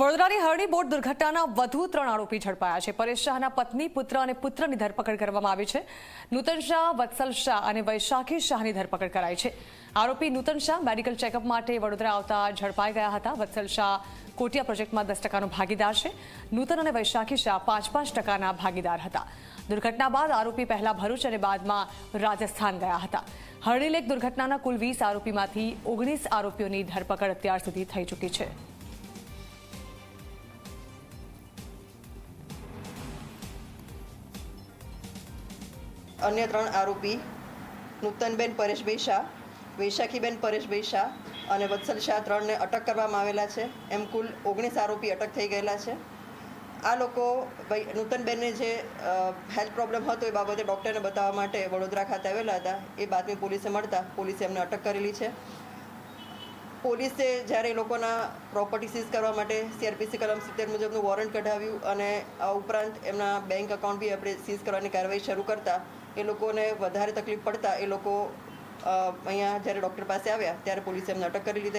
વડોદરાની હરણી બોટ દુર્ઘટનાના વધુ ત્રણ આરોપી ઝડપાયા છે. પરેશ શાહના પત્ની, પુત્ર અને પુત્રની ધરપકડ કરવામાં આવી છે. નૂતન શાહ, વત્સલ શાહ અને વૈશાખી શાહની ધરપકડ કરાઈ છે. આરોપી નૂતન શાહ મેડિકલ ચેકઅપ માટે વડોદરા આવતા ઝડપાઈ ગયા હતા. વત્સલ શાહ કોટિયા પ્રોજેક્ટમાં દસ ટકાનો ભાગીદાર છે. નૂતન અને વૈશાખી શાહ પાંચ પાંચ ટકાના ભાગીદાર હતા. દુર્ઘટના બાદ આરોપી પહેલા ભરૂચ અને બાદમાં રાજસ્થાન ગયા હતા. હરણી લેક દુર્ઘટનાના કુલ વીસ આરોપીમાંથી ઓગણીસ આરોપીઓની ધરપકડ અત્યાર સુધી થઈ ચૂકી છે. અન્ય ત્રણ આરોપી નૂતનબેન પરેશભાઈ શાહ, વૈશાખીબેન પરેશભાઈ શાહ અને વત્સલ શાહ ત્રણને અટક કરવામાં આવેલા છે. એમ કુલ ઓગણીસ આરોપી અટક થઈ ગયેલા છે. આ લોકો ભાઈ નૂતનબેનને જે હેલ્થ પ્રોબ્લેમ હતો એ બાબતે ડૉક્ટરને બતાવવા માટે વડોદરા ખાતે આવેલા હતા. એ બાતમી પોલીસે મળતા પોલીસે એમને અટક કરેલી છે. પોલીસે જ્યારે એ લોકોના પ્રોપર્ટી સીઝ કરવા માટે સીઆરપીસી કલમ સિત્તેર મુજબનું વોરંટ કઢાવ્યું અને આ ઉપરાંત એમના બેંક એકાઉન્ટ બી આપણે સીઝ કરવાની કાર્યવાહી શરૂ કરતા, એ લોકોને વધારે તકલીફ પડતા એ લોકો અહીંયા જ્યારે ડૉક્ટર પાસે આવ્યા, ત્યારે પોલીસે એમને અટક કરી લીધેલી.